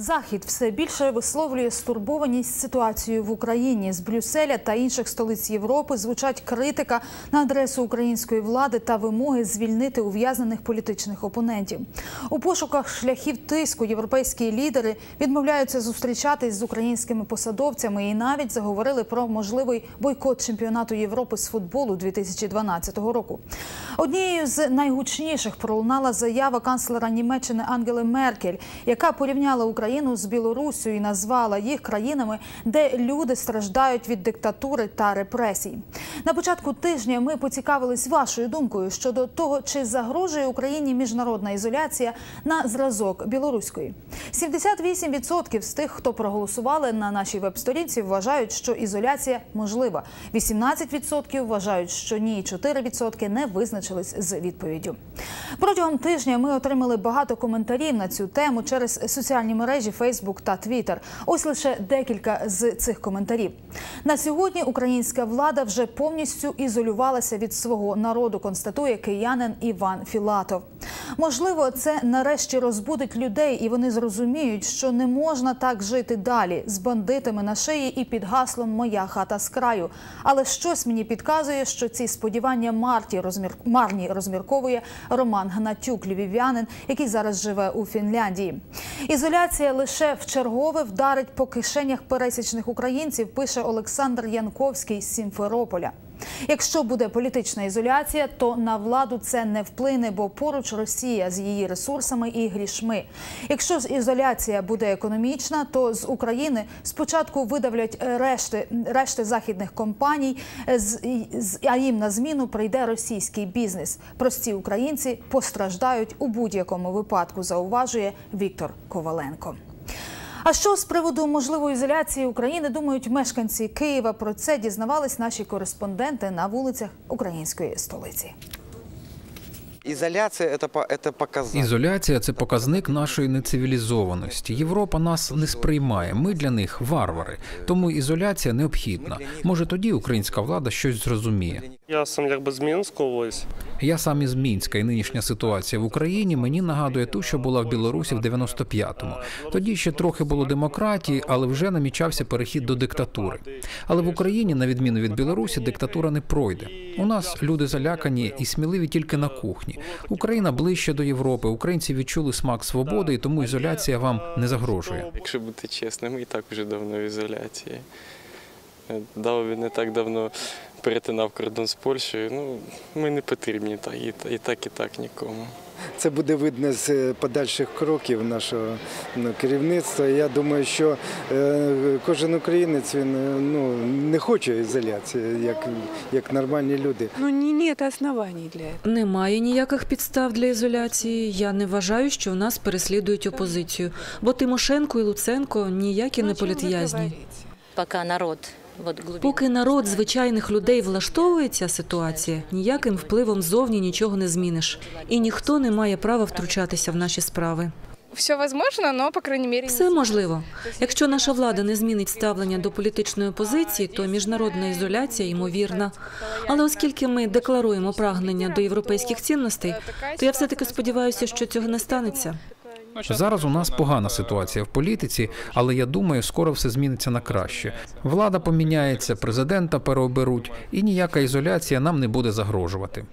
Захід все більше висловлює стурбованість ситуацією в Україні. З Брюсселя та інших столиць Європи звучать критика на адресу української влади та вимоги звільнити ув'язнених політичних опонентів. У пошуках шляхів тиску європейські лідери відмовляються зустрічатись з українськими посадовцями і навіть заговорили про можливий бойкот чемпіонату Європи з футболу 2012 року. Однією з найгучніших пролунала заява канцлера Німеччини Ангели Меркель, яка порівняла Україну з Білоруссю і назвала їх країнами, де люди страждають від диктатури та репресій. На початку тижня ми поцікавились вашою думкою щодо того, чи загрожує Україні міжнародна ізоляція на зразок білоруської. 78% з тих, хто проголосували на нашій веб-сторінці, вважають, що ізоляція можлива. 18% вважають, що ні, 4% не визначились з відповіддю. Протягом тижня ми отримали багато коментарів на цю тему через соціальні мережі Facebook та Twitter. Ось лише декілька з цих коментарів. На сьогодні українська влада вже повністю ізолювалася від свого народу, констатує киянин Іван Філатов. Можливо, це нарешті розбудить людей, і вони зрозуміють, що не можна так жити далі з бандитами на шиї і під гаслом Моя хата з краю. Але щось мені підказує, що ці сподівання марті розмір... марні розмірковує Роман Гнатюк, львів'янин, який зараз живе у Фінляндії. Ізоляція лише в чергове вдарить по кишенях пересічних українців, пише Олександр Янковський з Сімферополя. Якщо буде політична ізоляція, то на владу це не вплине, бо поруч Росія з її ресурсами і грішми. Якщо ж ізоляція буде економічна, то з України спочатку видавлять решти, решти західних компаній, а їм на зміну прийде російський бізнес. Прості українці постраждають у будь-якому випадку, зауважує Віктор Коваленко. А що з приводу можливої ізоляції України думають мешканці Києва? Про це дізнавались наші кореспонденти на вулицях української столиці. Ізоляція це показник. Ізоляція це показник нашої нецивілізованості. Європа нас не сприймає. Ми для них варвари. Тому ізоляція необхідна. Може, тоді українська влада щось зрозуміє. Я сам якби з Мінська ось. Я сам із Мінська, і нинішня ситуація в Україні мені нагадує ту, що була в Білорусі в 95-му. Тоді ще трохи було демократії, але вже намічався перехід до диктатури. Але в Україні, на відміну від Білорусі, диктатура не пройде. У нас люди залякані і сміливі тільки на кухні. Україна ближче до Європи. Українці відчули смак свободи, і тому ізоляція вам не загрожує. Якщо бути чесним, і так вже давно в ізоляції. Дав він не так давно перетинав кордон з Польщею. Ну, ми не потрібні так, і, і так, і так нікому. Це буде видно з подальших кроків нашого ну, керівництва. Я думаю, що е, кожен українець він ну не хоче ізоляції, як як нормальні люди. Ну ні, ні, це оснований для цього. Немає ніяких підстав для ізоляції. Я не вважаю, що в нас переслідують опозицію, бо Тимошенко і Луценко ніякі не політв'язні. Поки народ Поки народ звичайних людей влаштовує ця ситуація, ніяким впливом зовні нічого не зміниш, і ніхто не має права втручатися в наші справи. Все возможно, но, по крайней мере, все можливо. Якщо наша влада не змінить ставлення до політичної опозиції, то міжнародна ізоляція ймовірна. Але оскільки ми декларуємо прагнення до європейських цінностей, то я все таки сподіваюся, що цього не станеться. Зараз у нас погана ситуація в політиці, але я думаю, скоро все зміниться на краще. Влада поміняється, президента переоберуть, і ніяка ізоляція нам не буде загрожувати.